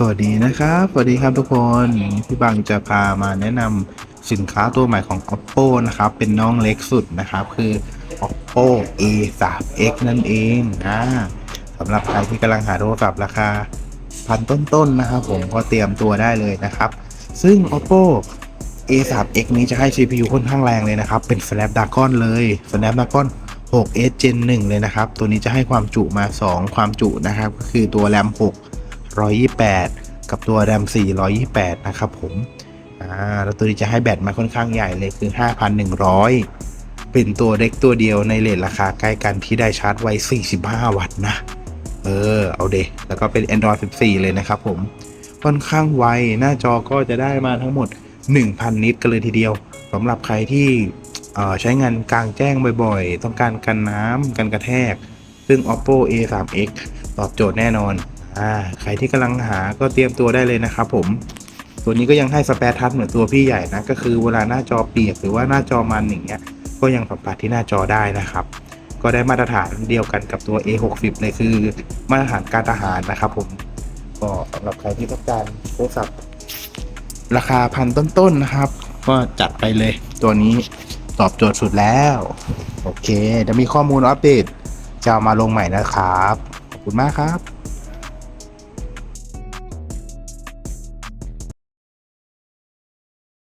สวัสดีนะครับ สวัสดีครับทุกคน พี่บังจะพามาแนะนำสินค้าตัวใหม่ของ oppo นะครับ เป็นน้องเล็กสุดนะครับ คือ oppo a 3 x นั่นเองนะสำหรับใครที่กำลังหาโทรศัพท์ราคาพันต้นๆนะครับ ผมก็เตรียมตัวได้เลยนะครับ ซึ่ง oppo a 3 x นี้จะให้ CPU ค่อนข้างแรงเลยนะครับ เป็น snapdragon เลย snapdragon 6s gen 1 เลยนะครับ ตัวนี้จะให้ความจุมา 2 ความจุนะครับ ก็คือตัว RAM 6 128 กับตัว RAM 428 นะครับผมอ่าแล้วตัวนี้จะให้แบตมาค่อนข้างใหญ่เลยคือ 5,100 เป็นตัวเล็กตัวเดียวในเลทราคาใกล้กันที่ได้ชาร์จไว้ 45 วัตต์นะ เออ เอาเดแล้วก็เป็น Android 14 เลยนะครับผม ค่อนข้างไว หน้าจอก็จะได้มาทั้งหมด 1,000 นิตกันเลยทีเดียวสำหรับใครที่ใช้งานกลางแจ้งบ่อยๆ ต้องการกันน้ำกันกระแทก ซึ่ง oppo a 3 x ตอบโจทย์แน่นอน อ่าใครที่กำลังหาก็เตรียมตัวได้เลยนะครับผม ตัวนี้ก็ยังให้สเปรทัชเหมือนตัวพี่ใหญ่นะ ก็คือเวลาหน้าจอเปียกหรือว่าหน้าจอมันอย่างเงี้ย ก็ยังสัมผัสที่หน้าจอได้นะครับ ก็ได้มาตรฐานเดียวกันกับตัว A60 เลยคือมาตรฐานการทหารนะครับผม ก็สำหรับใครที่ต้องการโทรศัพท์ราคาพันต้นๆนะครับ ก็จัดไปเลย ตัวนี้ตอบโจทย์สุดแล้ว โอเคเดี๋ยวมีข้อมูลอัปเดตจะเอามาลงใหม่นะครับ ขอบคุณมากครับ